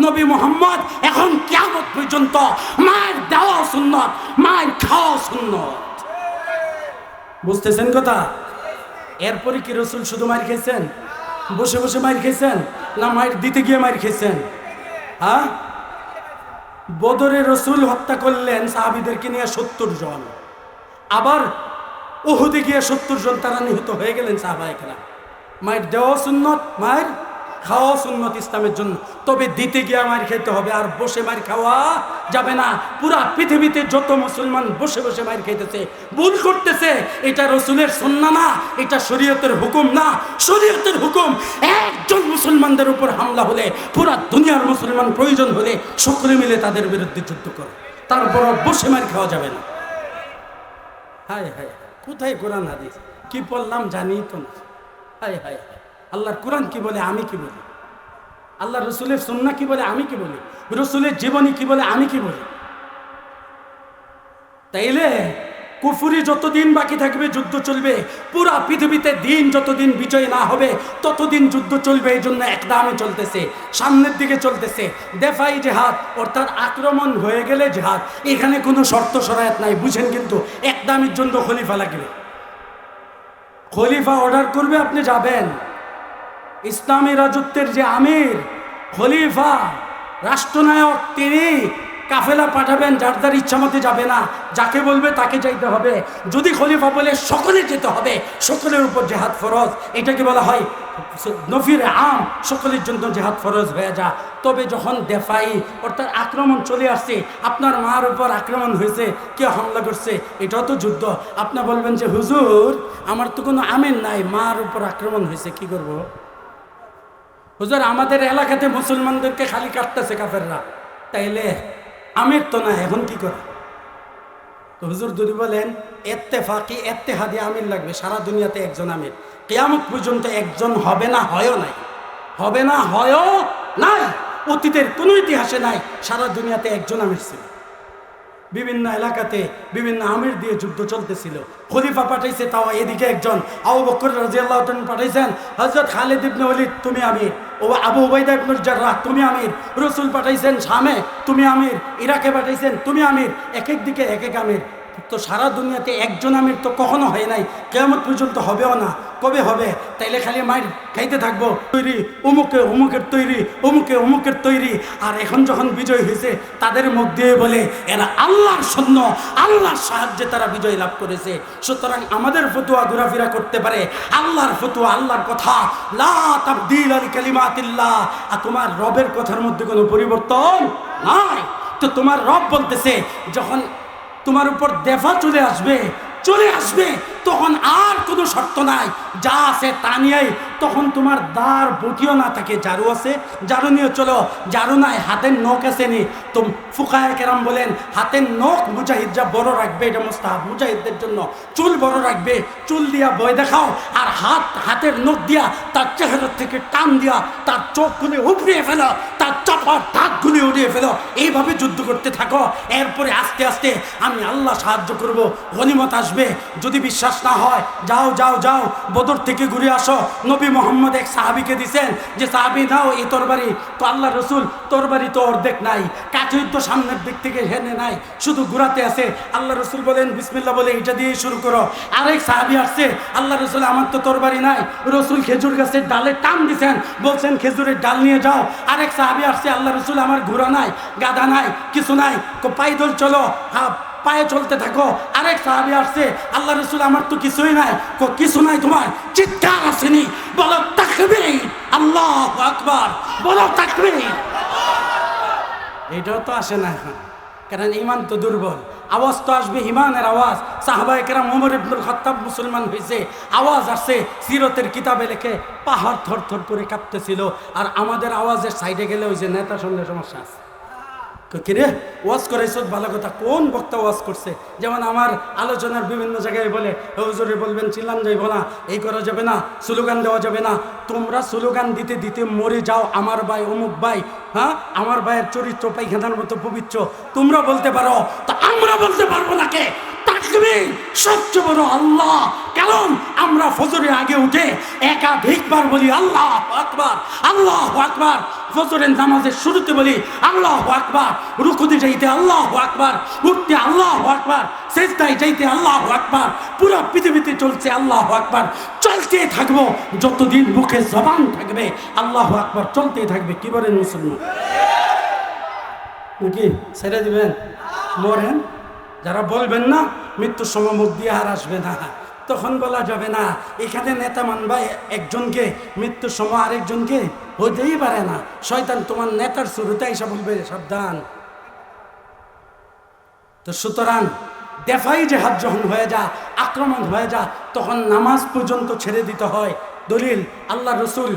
নবী মোহাম্মদ এখন কেমন পর্যন্ত মায়ের দেওয়া সুন্নত, মায়ের খাওয়া সুন্নত। বুঝতেছেন কথা? এরপরে কি রসুল শুধু মার খেয়েছেন? বসে বসে মার খেয়েছেন? না মায়ের দিতে গিয়ে মার খেয়েছেন? হ্যাঁ? বদরে রসুল হত্যা করলেন সাহাবিদেরকে নিয়ে সত্তর জন। আবার ওহুদে গিয়ে সত্তর জন তারা নিহত হয়ে গেলেন সাহাবাহিকরা মায়ের দেওয়া সুন্নত, মায়ের খাওয়া সুন্নত ইসলামের জন্য। তবে দিতে গিয়ে মার খেতে হবে, আর বসে মার খাওয়া যাবে না। পুরা পৃথিবীতে যত মুসলমান বসে বসে মার খেতেছে ভুল করতেছে, এটা রসুলের সন্না না, এটা শরীয়তের হুকুম না। শরীয়তের হুকুম, একজন মুসলমানদের উপর হামলা হলে, পুরা দুনিয়ার মুসলমান প্রয়োজন হলে সকলে মিলে তাদের বিরুদ্ধে যুদ্ধ করে। তারপর বসে মার খাওয়া যাবে না। হায় হায়, কোথায় কোরআন হাদিস? কি পড়লাম জানি তো না। হায় হায় হায়। আল্লাহর কোরআন কি বলে, আমি কি বলি? আল্লাহ রসুলের সন্না কি বলে, আমি কি বলি? রসুলের জীবনী কি বলে, আমি কি বলি? তাইলে কুফুরি যতদিন বাকি থাকবে, যুদ্ধ চলবে, পুরা পৃথিবীতে দিন যতদিন বিজয় না হবে, ততদিন যুদ্ধ চলবে, এই জন্য একদামে চলতেছে, সামনের দিকে চলতেছে। দেফাই জেহাদ, অর্থাৎ আক্রমণ হয়ে গেলে জেহাদ। এখানে কোনো শর্ত সরায়াত নাই, বুঝেন কিন্তু একদামের জন্য খলিফা লাগবে। খলিফা অর্ডার করবে, আপনি যাবেন। ইসলামী রাজত্বের যে আমির, খলিফা, রাষ্ট্রনায়ক, তিনি কাফেলা পাঠাবেন, যার যার ইচ্ছা মতে যাবে না। যাকে বলবে তাকে যাইতে হবে। যদি খলিফা বলে সকলে যেতে হবে, সকলের উপর জেহাদ ফরজ। এটাকে বলা হয় নফির আম, সকলের জন্য জেহাদ ফরজ হয়ে যা। তবে যখন দেফাই, অর্থাৎ আক্রমণ চলে আসছে, আপনার মার উপর আক্রমণ হয়েছে, কে হামলা করছে, এটাও তো যুদ্ধ। আপনি বলবেন যে, হুজুর, আমার তো কোনো আমেন নাই, মার উপর আক্রমণ হয়েছে, কি করব। হুজুর, আমাদের এলাকাতে মুসলমানদেরকে খালি কাটতেছে কাফেররা। তাইলে আমের তো না, এখন কি করে তো হুজুর যদি বলেন, এত্তেফাকি, এত্তেহাদি আমির লাগবে, সারা দুনিয়াতে একজন আমির। কেয়ামত পর্যন্ত একজন হবে না, হয়ও নাই। হবে না, হয়ও নাই। অতীতের কোনো ইতিহাসে নাই, সারা দুনিয়াতে একজন আমির ছিল। বিভিন্ন এলাকাতে বিভিন্ন আমির দিয়ে যুদ্ধ চলতেছিল। খলিফা পাঠাইছে, তাও এদিকে একজন। আবু বকর রাজিয়াল্লাহ পাঠাইছেন, হযরত খালিদ ইবনে ওয়ালিদ, তুমি আমির। ও আবু উবাইদা তুমি আমির। রসুল পাঠাইছেন, শামে, তুমি আমির। ইরাকে পাঠাইছেন, তুমি আমির। এক দিকে এক এক আমির। তো সারা দুনিয়াতে একজন আমির তো কখনো হয় নাই। কেমন পর্যন্ত হবেও না। কবে হবে? তাইলে খালি মায়ের খাইতে থাকব। তৈরি অমুকে অমুকের তৈরি অমুকে অমুকের তৈরি। আর এখন যখন বিজয় হয়েছে, তাদের মুখ দিয়ে বলে, এরা আল্লাহর সৈন্য, আল্লাহর সাহায্যে তারা বিজয় লাভ করেছে। সুতরাং আমাদের ফতুয়া ঘোরাফেরা করতে পারে। আল্লাহর ফতুয়া, আল্লাহর কথা। লা তাবদিল আর তোমার রবের কথার মধ্যে কোনো পরিবর্তন নাই। তো তোমার রব বলতেছে, যখন তোমার উপর দেফা চলে আসবে চলে আসবে। তখন আর কোনো শর্ত নাই। যা আছে তা নিয়েই তখন তোমার দাঁড় বটিও না থাকে জারু আছে। জারু নিয়ে চলো। জারু নাই, হাতের নখ আছে নি। তো ফুকায় কেরাম বলেন, হাতের নখ মুজাহিদ যা বড় রাখবে, এটা মোস্তাহাব। মুজাহিদদের জন্য চুল বড় রাখবে। চুল দিয়া বয় দেখাও, আর হাত, হাতের নখ দিয়া তার চেহারা থেকে টান দিয়া তার চোখগুলি উপড়িয়ে ফেলো। তার চাপার দাঁতগুলি উড়িয়ে ফেলো। এইভাবে যুদ্ধ করতে থাকো। এরপরে আস্তে আস্তে আমি আল্লাহ সাহায্য করব। গনিমত আসবে। যদি বিশ্বাস না হয়, যাও যাও যাও। বদর থেকে ঘুরে আসো। নবী মোহাম্মদ এক সাহাবিকে দিছেন যে, সাহাবি দাও এই তরবারি। তো আল্লাহ রসুল, তরবারি তো অর্ধেক নাই। কাঠের তো সামনের দিক থেকে হেনে নাই। শুধু ঘুরাতে আছে। আল্লাহ রসুল বলেন বিসমিল্লা বলে এটা দিয়ে শুরু করো। আরেক সাহাবি আসছে, আল্লাহ রসুল, আমার তো তরবারি নাই। রসুল খেজুর গাছের ডালে টান দিছেন। বলছেন, খেজুরের ডাল নিয়ে যাও। আরেক সাহাবি আসছে, আল্লাহ রসুল আমার ঘোড়া নাই গাদা নাই, কিছু নাই। পাইদল চলো। পায়ে চলতে থাকো। আরেক সাহাবি আসছে, আল্লাহ রসুল, আমার তো কিছুই নাই। কো, কিছু নাই তোমার, চিৎকার আসেনি। বলো তাকবে আল্লাহ আকবার। বলো তাকবে এটাও তো আসে না এখন। কারণ ইমান তো দুর্বল। আওয়াজ তো আসবে ইমানের আওয়াজ। সাহাবাই কেরাম ওমর ইবনুল খত্তাব মুসলমান হয়েছে আওয়াজ আসছে, সিরতের কিতাবে লেখে পাহাড় থর থর করে কাঁপতেছিল। আর আমাদের আওয়াজের সাইডে গেলে ওই যে নেতা সঙ্গে সমস্যা আছে। কিরে? ওয়াজ করাইছ, ভালো কথা। কোন বক্তা ওয়াজ করছে? যেমন আমার আলোচনার বিভিন্ন জায়গায় বলে, হুজুরে বলবেন, চিল্লান যাইব না, এই করা যাবে না, স্লোগান দেওয়া যাবে না। তোমরা স্লোগান দিতে দিতে মরে যাও, আমার ভাই, অমুক ভাই হ্যাঁ? আমার ভাইয়ের চরিত্র পাইখানার মতো পবিত্র। তোমরা বলতে পারো বলতে পারব না কে? তাকবীর সবচেয়ে বড় আল্লাহ। কারণ আমরা ফজরে আগে উঠে একাধিকবার বলি, আল্লাহ আকবার আল্লাহ আকবার। ফজরের নামাজের শুরুতে বলি, আল্লাহ আকবার। রুকুতে যাইতে আল্লাহ আকবার। উঠতে আল্লাহ আকবার। শেষদায় যাইতে আল্লাহ আকবার। পুরো পৃথিবীতে চলছে আল্লাহ আকবার। চলতে থাকব, যতদিন মুখে জবান থাকবে, আল্লাহ আকবার। চলতেই থাকবে। কি বলেন মুসলমান? নাকি ছেড়ে দিবেন? মরেন যারা বলবেন না মৃত্যুর সময় মুখ দিয়ে আর আসবে না। তখন বলা যাবে না, এখানে নেতা মানবা একজনকে মৃত্যুর সময় আরেকজনকে হতেই পারে না। শয়তান তোমার নেতার শুরুতে এসে বলবে, সাবধান। তো সুতরাং দেফাই জেহাদ যখন হয়ে যা, আক্রমণ হয়ে যা, তখন নামাজ পর্যন্ত ছেড়ে দিতে হয়। দলিল আল্লাহ রসুল